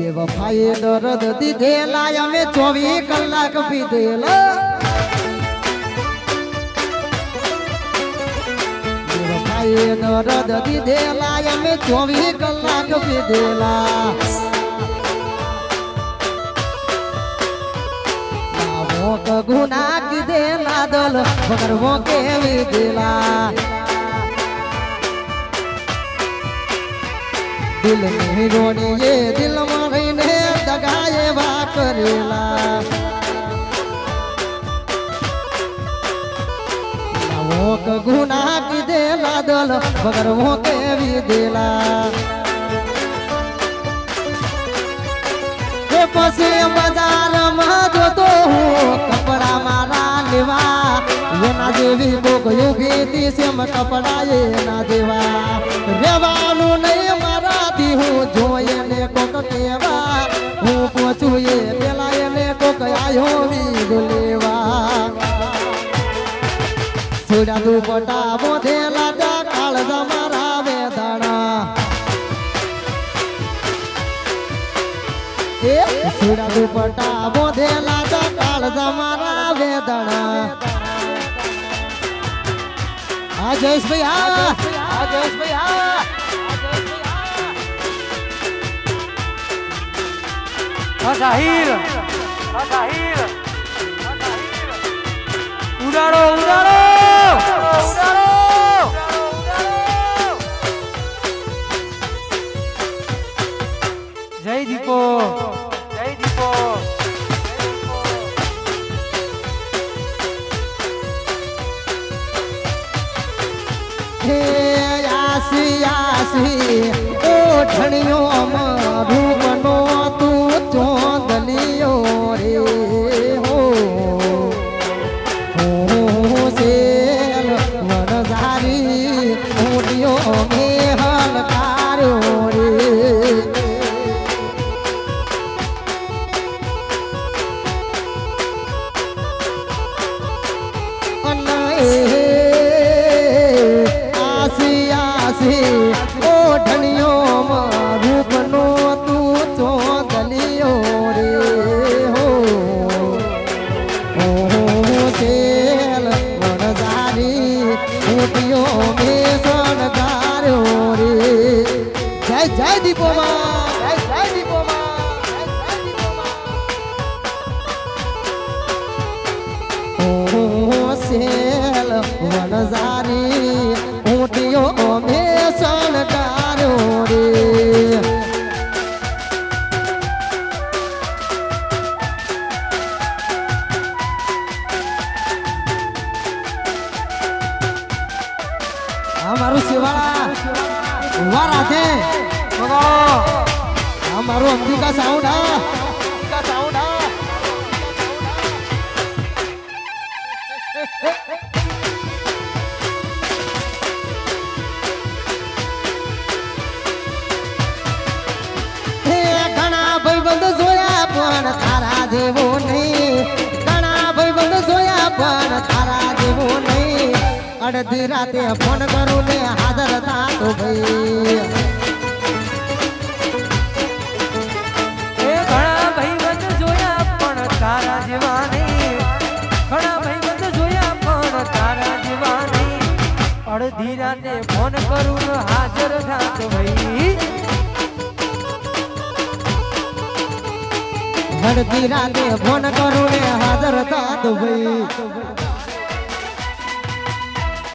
બેવફાએ દરદ દીધેલા, અમે ચોવી કલાક પીધેલા. બેવફાએ દર્દ દીધેલા, અમે ચોવી કલાક પીધેલા. મોક ગુના કીધેલા, દલ વગર મો કેવી દેલા ની રોણીએ દિલ રહીને દગાએ વા કરેલા. મોક ગુના કીધેલા દલ વગર દેલા એ પછી બજારમાં જોતો હું, કપડા મારા લેવા. એના જેવી કોક યુગી સેમ કપડા એના જેવા. રેવાનું નહીં હું જોઈએ ને કોક લેવા. સુડા દુપટા બોધેલા તા કાળ મારા વેદાણા એ સુડા દુપટા બોધેલા તા કાળ મારા હા સાહિલ ઉડાડો ઉડાડો ઉડાડો. જય દીપો. જય દીપો. હે આસી આસી ઓઠણીઓ આસી આસી, ઓઢણીઓ રૂપનો તું ચોદલિયો રે હો. હો સેલ વણઝારી મોટીઓ મેસણ ગાર્યો રે. જય જય દીપોમાં, જય જય દીપોમાં, જય વનઝારી ઊંટીઓ અમે શણગાર્યો રે. મારું શિવાળા. ઊભા રાખે. આ મારું અંબિકા સાઉન્ડ હા સાઉન્ડ હા હે. અડધી રાતે ફોન કરું ને હાજર થાતો ભાઈ. ઘણા ભાઈબંધ જોયા પણ તારા જેવા નહીં. ઘણા ભાઈબંધ જોયા પણ તારા જેવા નહીં. અડધી રાતે ફોન કરું ને હાજર થાતો ભાઈ. અડધી રાતે ફોન કરું ને હાજર થાતો ભાઈ.